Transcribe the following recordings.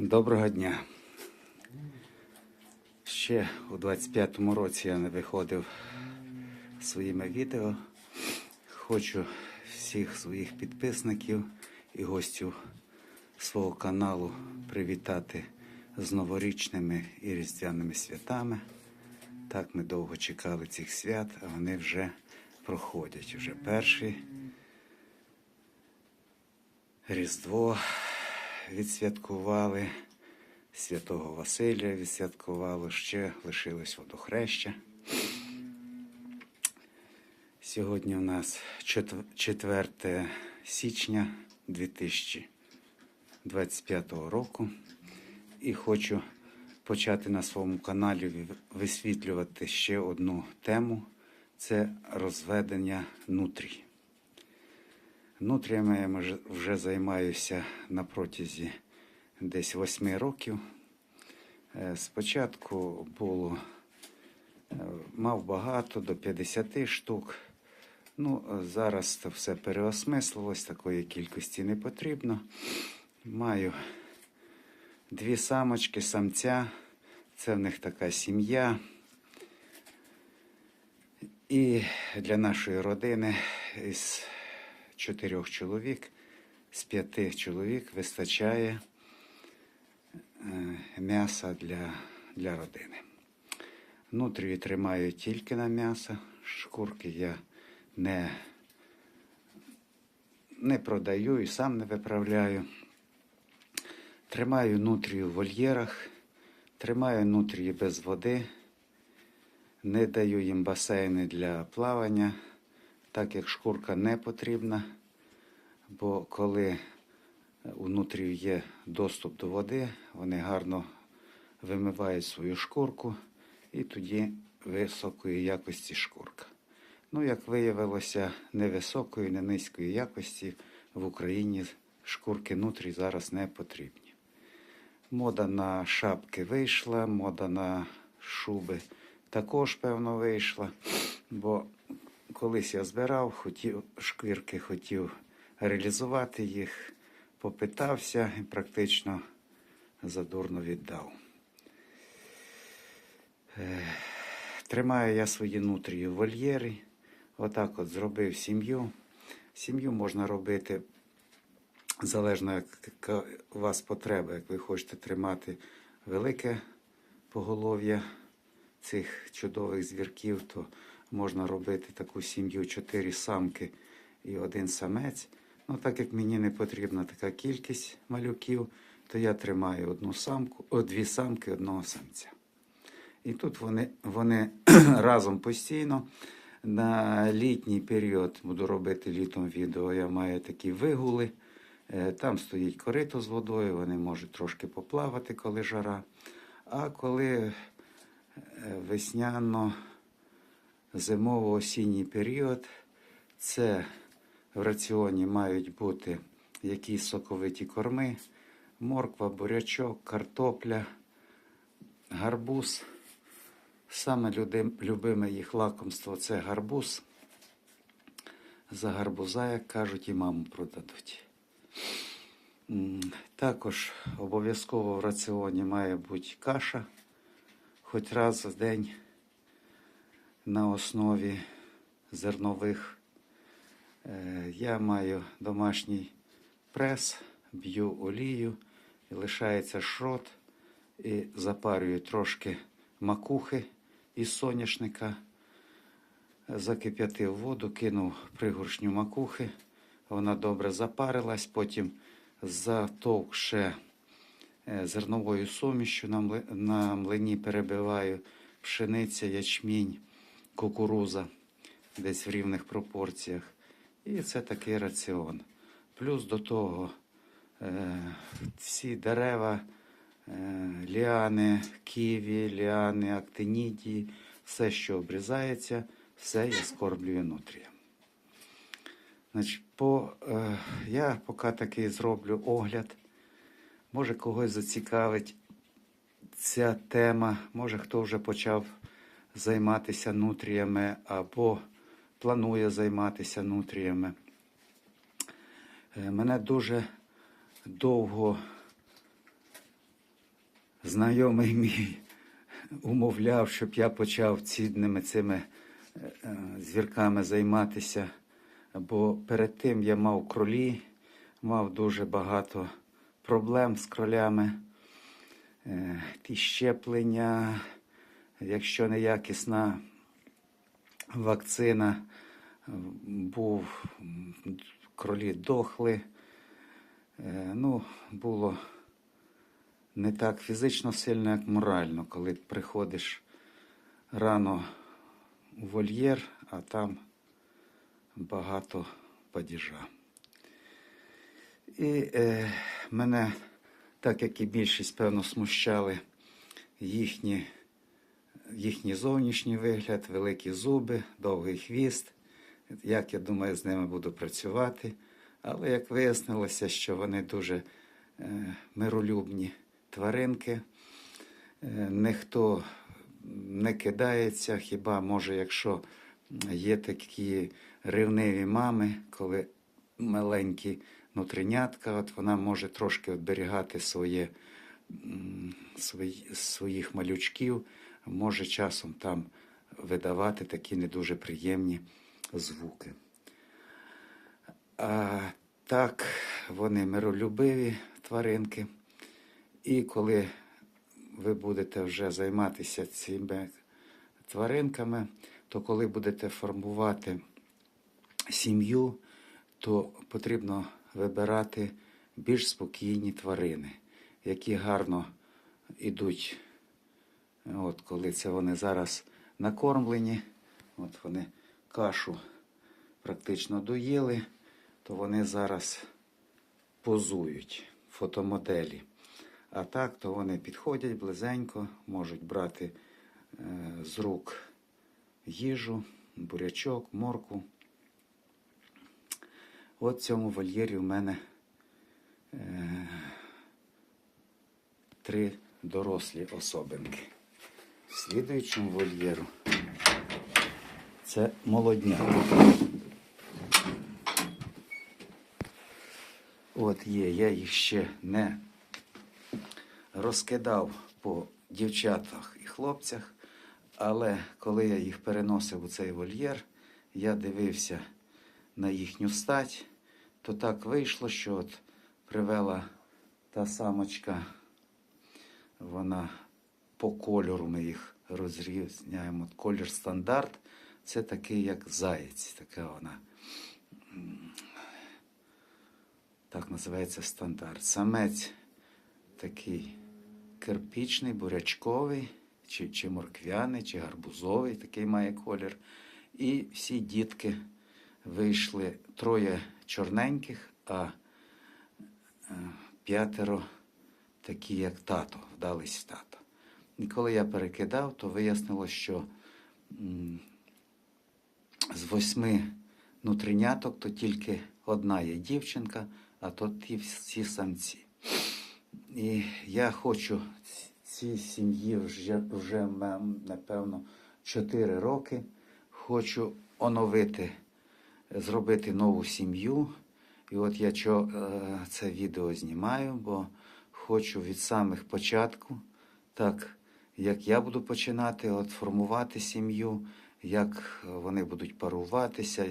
Доброго дня. Ще у 25-му році я не виходив своїми відео. Хочу всіх своїх підписників і гостів свого каналу привітати з новорічними і різдвяними святами. Так ми довго чекали цих свят, а вони вже проходять. Вже перший Різдво відсвяткували, Святого Василя відсвяткували, ще лишилось водохреща. Сьогодні у нас 4 січня 2025 року. І хочу почати на своєму каналі висвітлювати ще одну тему це розведення нутрій. Нутріями я вже займаюся на протязі десь восьми років. Е, Спочатку було, е, мав багато, до 50 штук. Ну, зараз це все переосмислилось, такої кількості не потрібно. Маю дві самочки, самця. Це в них така сім'я. І для нашої родини із чотирьох чоловік, з п'яти чоловік вистачає е, м'яса для, для родини. Нутрію тримаю тільки на м'ясо. Шкурки я не, не продаю і сам не виправляю. Тримаю нутрію в вольєрах, тримаю нутрії без води, не даю їм басейни для плавання, так як шкурка не потрібна, бо коли у нутрію є доступ до води, вони гарно вимивають свою шкурку і тоді високої якості шкурка. Ну, як виявилося, не високої, не низької якості в Україні шкурки нутрій зараз не потрібні. Мода на шапки вийшла, мода на шуби також, певно, вийшла. Бо колись я збирав, хотів шквірки, хотів реалізувати їх, попитався і практично задурно віддав. Е, Тримаю я свої нутрії в вольєрі. Отак от зробив сім'ю. Сім'ю можна робити залежно, яка у вас потреба, як ви хочете тримати велике поголов'я цих чудових звірків, то можна робити таку сім'ю чотири самки і один самець. Ну, так як мені не потрібна така кількість малюків, то я тримаю одну самку, о, дві самки, одного самця. І тут вони, вони разом постійно. На літній період буду робити літом відео. Я маю такі вигули. Е, Там стоїть корито з водою, вони можуть трошки поплавати, коли жара. А коли е, весняно зимово-осінній період, це в раціоні мають бути якісь соковиті корми, морква, бурячок, картопля, гарбуз. Саме любиме їх лакомство це гарбуз. За гарбуза, як кажуть, і маму продадуть. Також обов'язково в раціоні має бути каша, хоч раз в день на основі зернових. Е, Я маю домашній прес, б'ю олію, і лишається шрот, і запарюю трошки макухи із соняшника, закип'ятив воду, кинув пригоршню макухи, вона добре запарилась, потім затовкше е, зерновою сумішю. На млині перебиваю пшениця, ячмінь, кукуруза десь в рівних пропорціях. І це такий раціон. Плюс до того е, всі дерева, е, ліани, ківі, ліани, актинідії, все, що обрізається, все я скорблюю нутрієм. По, е, я поки такий зроблю огляд. Може когось зацікавить ця тема, може хто вже почав займатися нутріями або планує займатися нутріями. Е, Мене дуже довго знайомий мій умовляв, щоб я почав цінними цими е, е, звірками займатися. Бо перед тим я мав кролі, мав дуже багато проблем з кролями. Ті щеплення, якщо неякісна вакцина, е, був кролі дохли. Е, Ну, було не так фізично сильно, як морально, коли приходиш рано у вольєр, а там багато падіжа. І е, мене, так як і більшість, певно, смущали їхні, їхній зовнішній вигляд, великі зуби, довгий хвіст. Як я думаю, з ними буду працювати. Але як вияснилося, що вони дуже е, миролюбні тваринки, е, ніхто не кидається, хіба може, якщо є такі ревниві мами, коли маленькі нутринятка, от вона може трошки оберігати своє, свої, своїх малючків, може часом там видавати такі не дуже приємні звуки. А так, вони миролюбиві тваринки. І коли ви будете вже займатися цими тваринками, то коли будете формувати сім'ю, то потрібно вибирати більш спокійні тварини, які гарно йдуть, от коли це вони зараз накормлені, от вони кашу практично доїли, то вони зараз позують фотомоделі. А так, то вони підходять близенько, можуть брати е, з рук їжу, бурячок, морку. От в цьому вольєрі в мене е, три дорослі особинки. В слідуючому вольєру це молодняк. От є, я їх ще не розкидав по дівчатах і хлопцях, але коли я їх переносив у цей вольєр, я дивився на їхню стать, то так вийшло, що от привела та самочка, вона по кольору ми їх розрізняємо. Колір стандарт це такий, як заєць, така вона. Так називається стандарт. Самець такий кирпічний, бурячковий, чи, чи морквяний, чи гарбузовий, такий має колір. І всі дітки вийшли троє чорненьких, а е, п'ятеро такі, як тато, вдались в тато. І коли я перекидав, то вияснилось, що з восьми нутриняток то тільки одна є дівчинка, а то ті всі самці. І я хочу цій сім'ї вже, вже напевно 4 роки. Хочу оновити, зробити нову сім'ю. І от я е, це відео знімаю, бо хочу від самих початку, так як я буду починати от, формувати сім'ю, як вони будуть паруватися,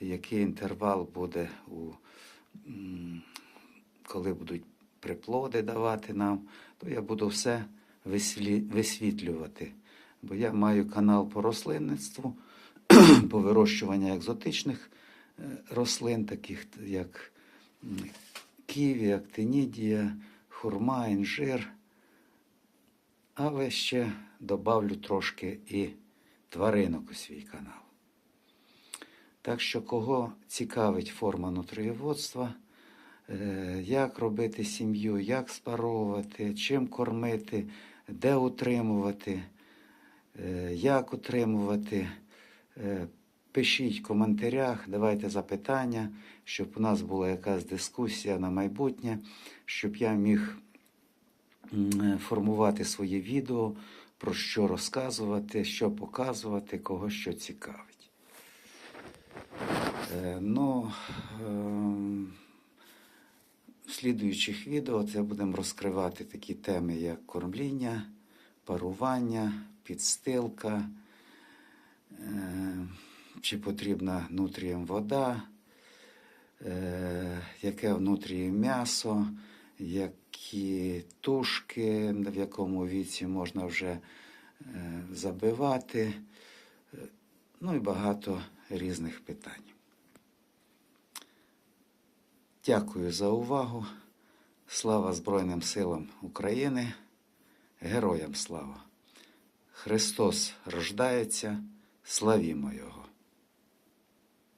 який інтервал буде у коли будуть приплоди давати нам, то я буду все висвітлювати. Бо я маю канал по рослинництву, по вирощуванню екзотичних е, рослин, таких як ківі, актинідія, хурма, інжир. Але ще добавлю трошки і тваринок у свій канал. Так що, кого цікавить форма нутриєводства, е, як робити сім'ю, як спаровувати, чим кормити, де утримувати, е, як утримувати, е, пишіть в коментарях, давайте запитання, щоб у нас була якась дискусія на майбутнє, щоб я міг формувати своє відео, про що розказувати, що показувати, кого що цікавить. Е, Ну, ем, слідуючих відео це будемо розкривати такі теми, як кормління, парування, підстилка, е, чи потрібна нутріям вода, е, яке внутрі м'ясо, які тушки, в якому віці можна вже е, забивати, е, ну і багато різних питань. Дякую за увагу. Слава Збройним силам України. Героям слава! Христос рождається, славімо Його!